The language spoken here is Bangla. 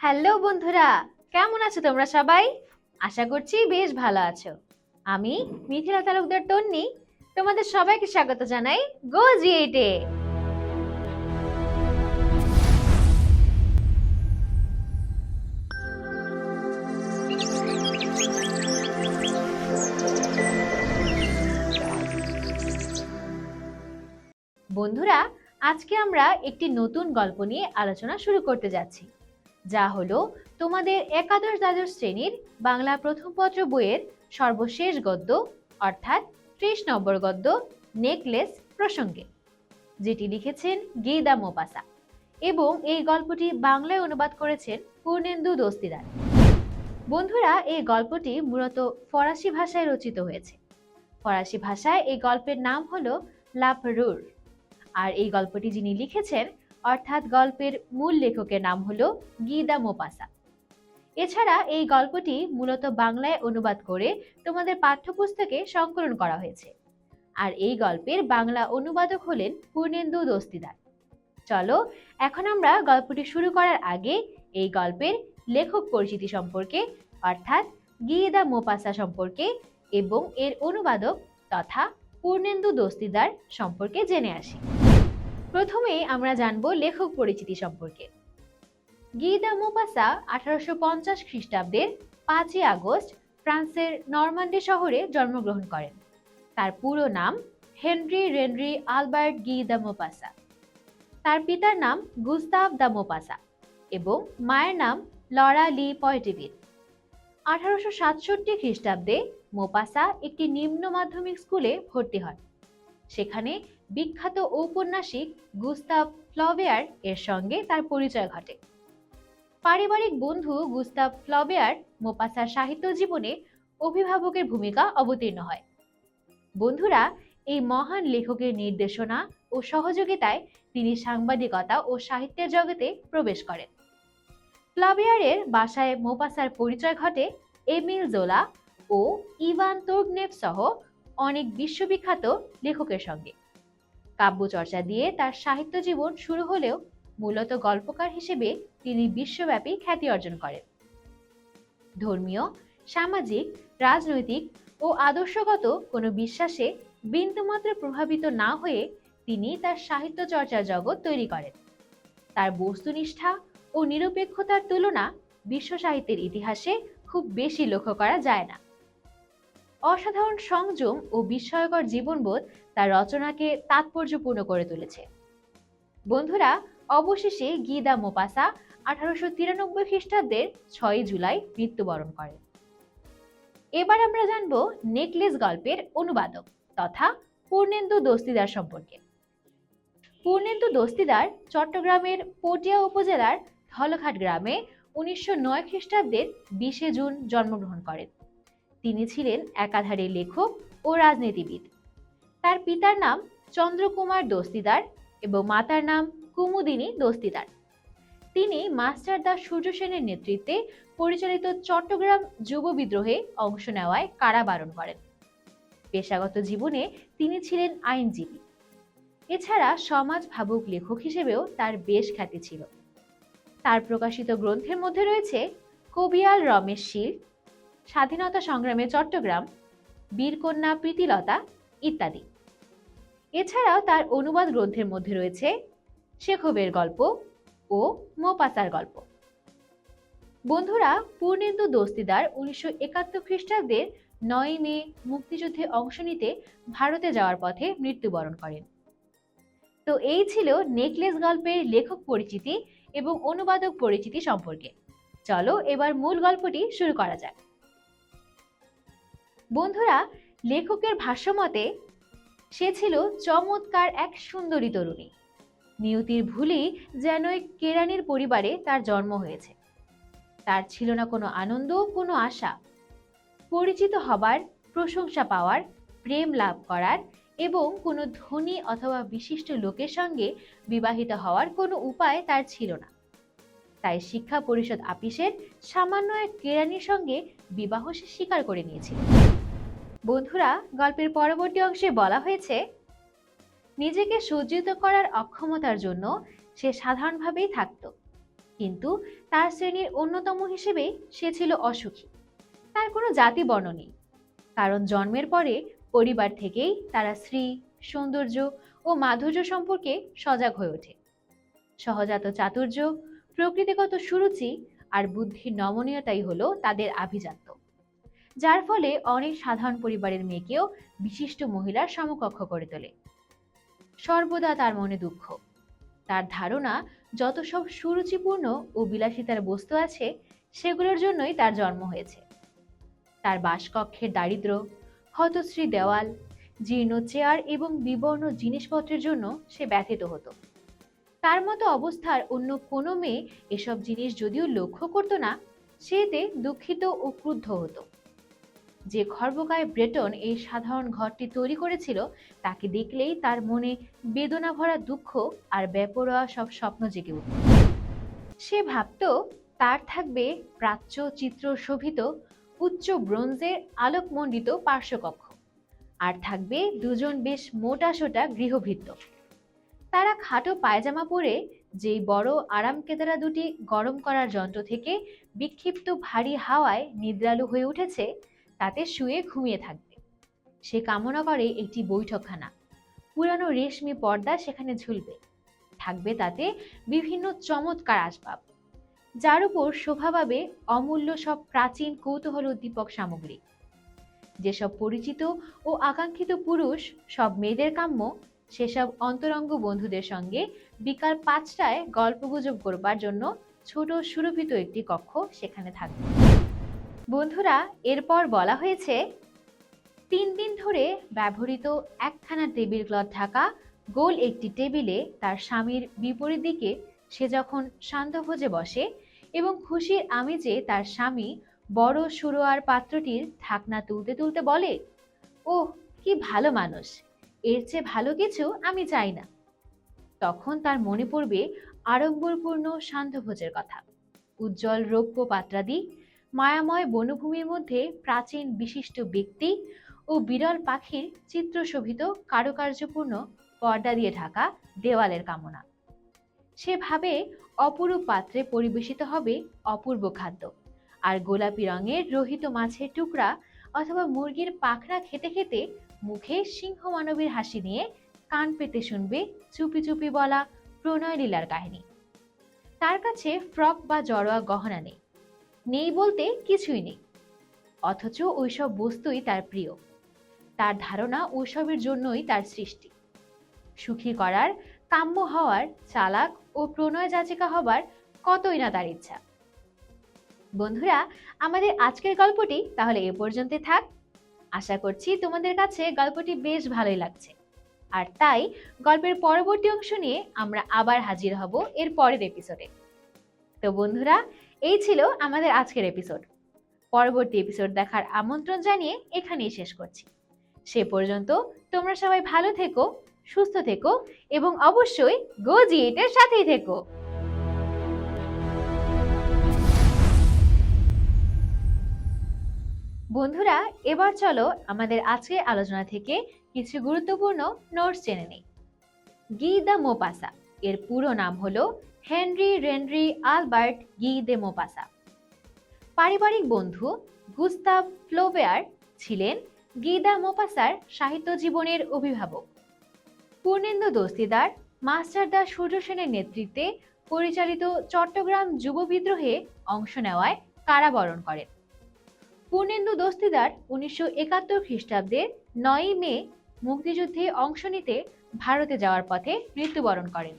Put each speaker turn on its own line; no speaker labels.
হ্যালো বন্ধুরা, কেমন আছো তোমরা সবাই? আশা করছি বেশ ভালো আছো। আমি মিথিলা তালুকদার তন্নি, তোমাদের সবাইকে স্বাগত জানাই গো জিএইটে বন্ধুরা, আজকে আমরা একটি নতুন গল্প নিয়ে আলোচনা শুরু করতে যাচ্ছি। যা হলো তোমাদের একাদশ দ্বাদশ শ্রেণির বাংলা প্রথম পত্র বইয়ের সর্বশেষ গদ্য, অর্থাৎ ত্রিশ নম্বর গদ্য, নেকলেস প্রসঙ্গে, যেটি লিখেছেন গেদা মোপাসা এবং এই গল্পটি বাংলায় অনুবাদ করেছেন পূর্ণেন্দু দস্তিদার। বন্ধুরা, এই গল্পটি মূলত ফরাসি ভাষায় রচিত হয়েছে। ফরাসি ভাষায় এই গল্পের নাম হলো লাফরুর। আর এই গল্পটি যিনি লিখেছেন অর্থাৎ গল্পের মূল লেখকের নাম হলো গিদা মোপাসা। এছাড়া এই গল্পটি মূলত বাংলায় অনুবাদ করে তোমাদের পাঠ্যপুস্তকে সংকলন করা হয়েছে। আর এই গল্পের বাংলা অনুবাদক হলেন পূর্ণেন্দু দস্তিদার। চলো, এখন আমরা গল্পটি শুরু করার আগে এই গল্পের লেখক পরিচিতি সম্পর্কে, অর্থাৎ গিয়েদা মোপাসা সম্পর্কে এবং এর অনুবাদক তথা পূর্ণেন্দু দস্তিদার সম্পর্কে জেনে আসি। প্রথমে আমরা জানব লেখক পরিচিতি সম্পর্কে। গিদা মোপাসা আঠারোশো পঞ্চাশ খ্রিস্টাব্দের পাঁচই আগস্ট ফ্রান্সের নরমান্ডি শহরে জন্মগ্রহণ করেন। তার পুরো নাম হেনরি রেনরি আলবার্ট গি দা মোপাসা। তার পিতার নাম গুস্তাভ দা মোপাসা এবং মায়ের নাম লরা লি পয়টিভিন আঠারোশো সাতষট্টি খ্রিস্টাব্দে মোপাসা একটি নিম্ন মাধ্যমিক স্কুলে ভর্তি হন। সেখানে বিখ্যাত ঔপন্যাসিক গুস্তাভ ফ্লবেয়ার এর সঙ্গে তার পরিচয় ঘটে। পারিবারিক বন্ধু গুস্তাভ ফ্লবেয়ার মোপাসার সাহিত্য জীবনে অভিভাবকের ভূমিকা অবতীর্ণ হয়। বন্ধুরা, এই মহান লেখকের নির্দেশনা ও সহযোগিতায় তিনি সাংবাদিকতা ও সাহিত্যের জগতে প্রবেশ করেন। ফ্লাবেয়ারের বাসায় মোপাসার পরিচয় ঘটে এমিল জোলা ও ইভান তোর্গনেভ সহ অনেক বিশ্ববিখ্যাত লেখকের সঙ্গে। কাব্যচর্চা দিয়ে তার সাহিত্য জীবন শুরু হলেও মূলত গল্পকার হিসেবে তিনি বিশ্বব্যাপী খ্যাতি অর্জন করেন। ধর্মীয়, সামাজিক, রাজনৈতিক ও আদর্শগত কোনো বিশ্বাসে বিন্দুমাত্র প্রভাবিত না হয়ে তিনি তার সাহিত্য চর্চার জগৎ তৈরি করেন। তার বস্তুনিষ্ঠা ও নিরপেক্ষতার তুলনা বিশ্ব সাহিত্যের ইতিহাসে খুব বেশি লক্ষ্য করা যায় না। অসাধারণ সংযম ও বিস্ময়কর জীবনবোধ তার রচনাকে তাৎপর্যপূর্ণ করে তুলেছে। বন্ধুরা, অবশেষে গিদা মোপাসা আঠারোশো তিরানব্বই খ্রিস্টাব্দের ছয় জুলাই মৃত্যুবরণ করেন এবার আমরা জানব নেকলেস গল্পের অনুবাদক তথা পূর্ণেন্দু দস্তিদার সম্পর্কে। পূর্ণেন্দু দস্তিদার চট্টগ্রামের পটিয়া উপজেলার ধলঘাট গ্রামে উনিশশো নয় খ্রিস্টাব্দের বিশে জুন জন্মগ্রহণ করেন। তিনি ছিলেন একাধারে লেখক ও রাজনীতিবিদ। তার পিতার নাম চন্দ্রকুমার দস্তিদার এবং মাতার নাম কুমুদিনী দস্তিদার। তিনি মাস্টার দাস সূর্য সেনের নেতৃত্বে পরিচালিত চট্টগ্রাম যুব বিদ্রোহে অংশ নেওয়ায় কারাবারণ করেন। পেশাগত জীবনে তিনি ছিলেন আইনজীবী। এছাড়া সমাজ ভাবুক লেখক হিসেবেও তার বেশ খ্যাতি ছিল। তার প্রকাশিত গ্রন্থের মধ্যে রয়েছে কবিয়াল রমেশ শীল স্বাধীনতা সংগ্রামে চট্টগ্রাম, বীরকন্যা, প্রীতিলতা ইত্যাদি। এছাড়াও তার অনুবাদ গ্রন্থের মধ্যে রয়েছে শেখবের গল্প ও মোপাসার গল্প। বন্ধুরা, পূর্ণেন্দু দস্তিদার উনিশশো একাত্তর খ্রিস্টাব্দের নয় মে মুক্তিযুদ্ধে অংশ নিতে ভারতে যাওয়ার পথে মৃত্যুবরণ করেন। তো এই ছিল নেকলেস গল্পের লেখক পরিচিতি এবং অনুবাদক পরিচিতি সম্পর্কে। চলো এবার মূল গল্পটি শুরু করা যাক। বন্ধুরা, লেখকের ভাষ্যমতে সে ছিল চমৎকার এক সুন্দরী তরুণী। নিয়তির ভুলেই যেন এক কেরানির পরিবারে তার জন্ম হয়েছে। তার ছিল না কোনো আনন্দ, কোনো আশা। পরিচিত হবার, প্রশংসা পাওয়ার, প্রেম লাভ করার এবং কোনো ধনী অথবা বিশিষ্ট লোকের সঙ্গে বিবাহিত হওয়ার কোনো উপায় তার ছিল না। তাই শিক্ষা পরিষদ আপিসের সামান্য এক কেরানির সঙ্গে বিবাহ সে স্বীকার করে নিয়েছিল। বন্ধুরা, গল্পের পরবর্তী অংশে বলা হয়েছে, নিজেকে সজ্জিত করার অক্ষমতার জন্য সে সাধারণভাবেই থাকত। কিন্তু তার শ্রেণির অন্যতম হিসেবে সে ছিল অসুখী। তার কোনো জাতি বর্ণ নেই। কারণ জন্মের পরে পরিবার থেকেই তারা শ্রী সৌন্দর্য ও মাধুর্য সম্পর্কে সজাগ হয়ে ওঠে। সহজাত চাতুর্য, প্রকৃতিগত সুরুচি আর বুদ্ধির নমনীয়তাই হলো তাদের আভিজাত্য। যার ফলে অনেক সাধারণ পরিবারের মেয়েকেও বিশিষ্ট মহিলার সমকক্ষ করে তোলে। সর্বদা তার মনে দুঃখ। তার ধারণা, যত সব সুরুচিপূর্ণ ও বিলাসিতার বস্তু আছে, সেগুলোর জন্যই তার জন্ম হয়েছে। তার বাসকক্ষের দারিদ্র, হতশ্রী দেওয়াল, জীর্ণ চেয়ার এবং বিবর্ণ জিনিসপত্রের জন্য সে ব্যথিত হতো। তার মতো অবস্থার অন্য কোনো মেয়ে এসব জিনিস যদিও লক্ষ্য করতো না সে এতে দুঃখিত ও ক্রুদ্ধ হতো। যে খর্বকায় ব্রেটন এই সাধারণ ঘরটি তৈরি করেছিল, তাকে দেখলেই তার মনে বেদনা ভরা দুঃখ আর বেপরোয়া সব স্বপ্ন জেগে উঠত সে ভাবত, তার থাকবে প্রাচ্য চিত্র শোভিত, উচ্চ ব্রোঞ্জের আলোকমণ্ডিত পার্শ্বকক্ষ। আর থাকবে দুজন বেশ মোটা সোটা গৃহভৃত্য তারা খাটো পায়জামা পরে যেই বড় আরাম কেদারা দুটি গরম করার যন্ত্র থেকে বিক্ষিপ্ত ভারী হাওয়ায় নিদ্রালু হয়ে উঠেছে তাতে শুয়ে ঘুমিয়ে থাকবে। সে কামনা করে একটি বৈঠকখানা। পুরানো রেশমি পর্দা সেখানে ঝুলবে। থাকবে তাতে বিভিন্ন চমৎকার আসবাব। যার উপর শোভা পাবে অমূল্য সব প্রাচীন কৌতূহল উদ্দীপক সামগ্রী। যেসব পরিচিত ও আকাঙ্ক্ষিত পুরুষ, সব মেয়েদের কাম্য, সেসব অন্তরঙ্গ বন্ধুদের সঙ্গে বিকাল পাঁচটায় গল্পগুজব করবার জন্য ছোট সুরভিত একটি কক্ষ সেখানে থাকবে। বন্ধুরা, এরপর বলা হয়েছে, তিন দিন ধরে ব্যবহৃত একখানা টেবিল ক্লথ ঢাকা, গোল একটি টেবিলে তার স্বামীর বিপরীত দিকে সে যখন শান্তভোজে বসে এবং খুশির আমেজে তার স্বামী বড় সুরোয়ার পাত্রটির ঢাকনা তুলতে তুলতে বলে, ওহ, কি ভালো মানুষ, এর চেয়ে ভালো কিছু আমি চাই না। তখন তার মনে পড়বে আড়ম্বরপূর্ণ শান্তভোজের কথা। উজ্জ্বল রৌপ্য পাত্রাদি মায়াময় বনভূমির মধ্যে প্রাচীন বিশিষ্ট ব্যক্তি ও বিরল পাখির চিত্রশোভিত কারুকার্যপূর্ণ পর্দা দিয়ে ঢাকা দেওয়ালের কামনা। সেভাবে অপরূপ পাত্রে পরিবেশিত হবে অপূর্ব খাদ্য। আর গোলাপি রঙের রোহিত মাছের টুকরা অথবা মুরগির পাখরা খেতে খেতে মুখে সিংহ মানবীর হাসি নিয়ে কান পেতে শুনবে চুপি চুপি বলা প্রণয় লীলার কাহিনী। তার কাছে ফ্রক বা জড়োয়া গহনা নেই। নেই বলতে কিছুই নেই। অথচ ওইসব বস্তুই তার প্রিয়। তার ধারণা ওইসবের জন্যই তার সৃষ্টি। সুখী করার, কাম্য হওয়ার, চালাক ও প্রণয় যাচিকা হবার কতই না তার ইচ্ছা। বন্ধুরা, আমাদের আজকের গল্পটি তাহলে এ পর্যন্তই থাক। আশা করছি তোমাদের কাছে গল্পটি বেশ ভালোই লাগছে। আর তাই, গল্পের পরবর্তী অংশ নিয়ে আমরা আবার হাজির হব এর পরের এপিসোডে তো বন্ধুরা এই ছিল আমাদের আজকের এপিসোড পরবর্তী এপিসোড দেখার আমন্ত্রণ জানিয়ে এখানেই শেষ করছি। সে পর্যন্ত তোমরা সবাই ভালো থেকো, সুস্থ থেকো এবং অবশ্যই গো জিএটের সাথেই থেকো। বন্ধুরা, এবার চলো আমাদের আজকের আলোচনা থেকে কিছু গুরুত্বপূর্ণ নোটস জেনে নেই। গি দ্য মোপাসা এর পুরো নাম হলো হেনরি রেনরি আলবার্ট গি দে মোপাসা পারিবারিক বন্ধু গুস্তাভ ফ্লোবেয়ার ছিলেন গিদা মোপাসার সাহিত্য জীবনের অভিভাবক। পূর্ণেন্দু দস্তিদার, মাস্টার দা সূর্য সেনের নেতৃত্বে পরিচালিত চট্টগ্রাম যুব বিদ্রোহে অংশ নেওয়ায় কারাবরণ করেন। পূর্ণেন্দু দস্তিদার উনিশশো একাত্তর খ্রিস্টাব্দের নয়ই মে মুক্তিযুদ্ধে অংশ নিতে ভারতে যাওয়ার পথে মৃত্যুবরণ করেন।